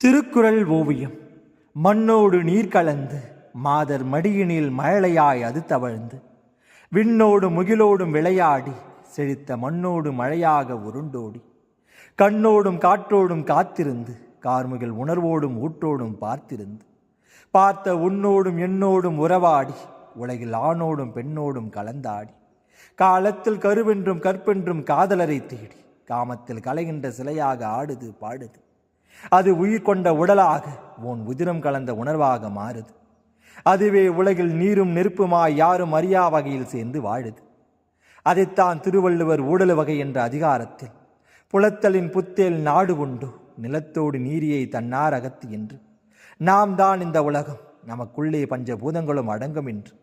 திருக்குறள் ஓவியம். மண்ணோடு நீர் கலந்து மாதர் மடியினில் மழலையாய் அது தவழ்ந்து விண்ணோடு முகிலோடும் விளையாடி செழித்த மண்ணோடு மழையாக உருண்டோடி. கண்ணோடும் காற்றோடும் காத்திருந்து கார்முகில் உணர்வோடும் ஊட்டோடும் பார்த்திருந்து. பார்த்த உன்னோடும் எண்ணோடும் உறவாடி உலகில் ஆணோடும் பெண்ணோடும் கலந்தாடி. காலத்தில் கருவென்றும் கற்பென்றும் காதலரை தேடி காமத்தில் கலைகின்ற சிலையாக ஆடுது பாடுது. அது உயிர் கொண்ட உடலாக உன் உதிரம் கலந்த உணர்வாக மாறுது. அதுவே உலகில் நீரும் நெருப்புமாய் யாரும் அறியா வகையில் சேர்ந்து வாழுது. அதைத்தான் திருவள்ளுவர் ஊடல் வகை என்ற அதிகாரத்தில் புலத்தலின் புத்தேல் நாடு கொண்டு நிலத்தோடு நீரியை தன்னார் அகத்து என்று நாம் தான் இந்த உலகம் நமக்குள்ளே பஞ்சபூதங்களும் அடங்கும் என்று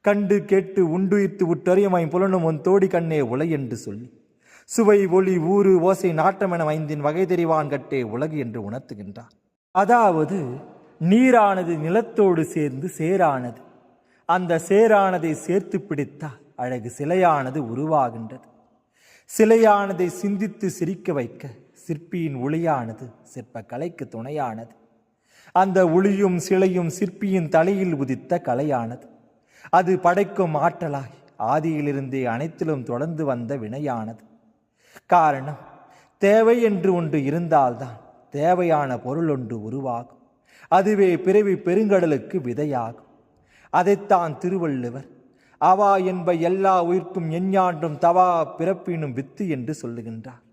கண்டு கேட்டு உண்டுயிர்த்து உற்றறியமை புலனும் உன் தோடி கண்ணே உலை என்று சொல்லி. சுவை ஒளி ஊறு ஓசை நாட்டமென ஐந்தின் வகை தெரிவான் கட்டே உலகு என்று உணர்த்துகின்றார் அதாவது நீரானது நிலத்தோடு சேர்ந்து சேரானது. அந்த சேரானதை சேர்த்து பிடித்தால் அழகு சிலையானது உருவாகின்றது. சிலையானதை சிந்தித்து சிரிக்க வைக்க சிற்பியின் ஒளியானது சிற்ப கலைக்கு துணையானது. அந்த ஒளியும் சிலையும் சிற்பியின் தலையில் உதித்த கலையானது. அது படைக்கும் ஆற்றலாய் ஆதியிலிருந்தே அனைத்திலும் தொடர்ந்து வந்த வினையானது. காரணம். தேவை என்று ஒன்று இருந்தால்தான் தேவையான பொருள் ஒன்று உருவாகும். அதுவே பிறவி பெருங்கடலுக்கு விதையாகும். அதைத்தான் திருவள்ளுவர் அவா என்ப எல்லா உயிர்க்கும் எஞ்ஞாண்டும் தவா பிறப்பினும் வித்து என்று சொல்லுகின்றார்.